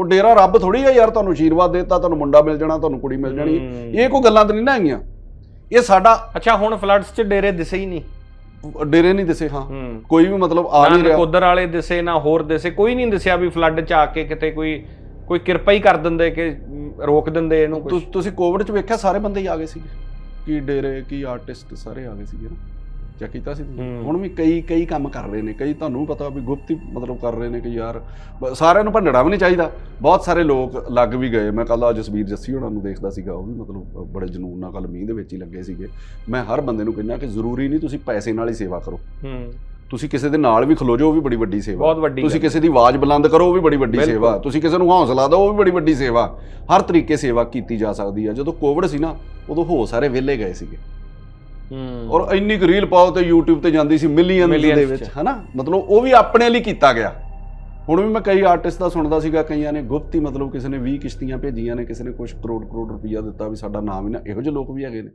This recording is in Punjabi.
ਉਹ ਡੇਰਾ ਰੱਬ ਥੋੜੀ ਆ ਯਾਰ ਤੁਹਾਨੂੰ ਆਸ਼ੀਰਵਾਦ ਦੇਤਾ ਤੁਹਾਨੂੰ ਮੁੰਡਾ ਮਿਲ ਜਾਣਾ ਤੁਹਾਨੂੰ ਕੁੜੀ ਮਿਲ ਜਾਣੀ। ਇਹ ਕੋਈ ਗੱਲਾਂ ਤਾਂ ਨਹੀਂ ਨਾ ਹੈਗੀਆਂ। ਇਹ ਸਾਡਾ ਅੱਛਾ ਹੁਣ ਫਲੱਡਸ 'ਚ ਡੇਰੇ ਦਿਸੇ ਹੀ ਨਹੀਂ। ਡੇਰੇ ਨਹੀਂ ਦਿਸੇ ਹਾਂ। ਕੋਈ ਵੀ ਮਤਲਬ ਆ ਨਹੀਂ ਰਿਹਾ। ਨਕੋਦਰ ਵਾਲੇ ਦਿਸੇ ਨਾ ਹੋਰ ਦਿਸੇ। ਕੋਈ ਨਹੀਂ ਦਿਸਿਆ ਵੀ ਫਲੱਡ 'ਚ ਆ ਕੇ ਕਿਤੇ ਕੋਈ ਕੋਈ ਕਿਰਪਾ ਹੀ ਕਰ ਦਿੰਦੇ ਕਿ ਰੋਕ ਦਿੰਦੇ ਇਹਨੂੰ ਤੁਸੀਂ ਕੋਵਿਡ ਚ ਵੇਖਿਆ ਸਾਰੇ ਬੰਦੇ ਹੀ ਆ ਗਏ ਸੀਗੇ। ਕੀ ਡੇਰੇ ਕੀ ਆਰਟਿਸਟ ਸਾਰੇ ਆ ਗਏ ਸੀਗੇ ਨਾ। ਚੈੱਕ ਕੀਤਾ ਸੀ ਤੁਸੀਂ? ਹੁਣ ਵੀ ਕਈ ਕਈ ਕੰਮ ਕਰ ਰਹੇ ਨੇ ਕਈ ਤੁਹਾਨੂੰ ਪਤਾ ਵੀ ਗੁਪਤੀ ਮਤਲਬ ਕਰ ਰਹੇ ਨੇ ਕਿ ਯਾਰ ਬ- ਸਾਰਿਆਂ ਨੂੰ ਭੰਡੜਾ ਵੀ ਨਹੀਂ ਚਾਹੀਦਾ। ਬਹੁਤ ਸਾਰੇ ਲੋਕ ਲੱਗ ਵੀ ਗਏ। ਮੈਂ ਕੱਲ ਜਸਵੀਰ ਜੱਸੀ ਹੋਣਾ ਨੂੰ ਦੇਖਦਾ ਸੀਗਾ ਉਹ ਵੀ ਮਤਲਬ ਬੜੇ ਜਨੂਨ ਨਾਲ ਕੱਲ ਮੀਂਹ ਦੇ ਵਿੱਚ ਹੀ ਲੱਗੇ ਸੀਗੇ। ਮੈਂ ਹਰ ਬੰਦੇ ਨੂੰ ਕਹਿੰਦਾ ਕਿ ਜ਼ਰੂਰੀ ਨਹੀਂ ਤੁਸੀਂ ਪੈਸੇ ਨਾਲ ਹੀ ਸੇਵਾ ਕਰੋ। ਹੂੰ। ਤੁਸੀਂ ਕਿਸੇ ਦੇ ਨਾਲ ਵੀ ਖਲੋ ਜਾਓ ਉਹ ਵੀ ਬੜੀ ਵੱਡੀ ਸੇਵਾ। ਬਹੁਤ ਵੱਡੀ ਤੁਸੀਂ ਗੱਲ। ਕਿਸੇ ਦੀ ਆਵਾਜ਼ ਬੁਲੰਦ ਕਰੋ ਉਹ ਵੀ ਬੜੀ ਵੱਡੀ ਬਿਲਕੁਲ। ਸੇਵਾ ਤੁਸੀਂ ਕਿਸੇ ਨੂੰ ਹੌਸਲਾ ਦਿਓ ਉਹ ਵੀ ਬੜੀ ਵੱਡੀ ਸੇਵਾ। ਹਰ ਤਰੀਕੇ ਸੇਵਾ ਕੀਤੀ ਜਾ ਸਕਦੀ ਹੈ ਜਦੋਂ ਕੋਵਿਡ ਸੀ ਨਾ ਉਦੋਂ ਹੋ ਸਾਰੇ ਵਿਹਲੇ ਗਏ ਸੀਗੇ। ਔਰ ਇੰਨੀ ਕੁ ਰੀਲ ਪਾਓ ਤੇ YouTube ਤੇ ਜਾਂਦੀ ਸੀ Millions ਦੇ। ਵਿੱਚ ਹਨਾ? ਮਤਲਬ ਉਹ ਵੀ ਆਪਣੇ ਲਈ ਕੀਤਾ ਗਿਆ। ਹੁਣ ਵੀ ਮੈਂ ਕਈ ਆਰਟਿਸਟ ਦਾ ਸੁਣਦਾ ਸੀਗਾ ਕਈਆਂ ਨੇ ਗੁਪਤੀ ਮਤਲਬ ਕਿਸੇ ਨੇ 20 ਕਿਸ਼ਤੀਆਂ ਭੇਜੀਆਂ ਨੇ ਕਿਸੇ ਨੇ ਕੁਝ ਕਰੋੜ ਕਰੋੜ ਰੁਪਈਆ ਦਿੱਤਾ ਵੀ ਸਾਡਾ ਨਾਮ ਹੀ ਨਾ ਇਹੋ ਜਿਹੇ ਲੋਕ ਵੀ ਹੈਗੇ ਨੇ।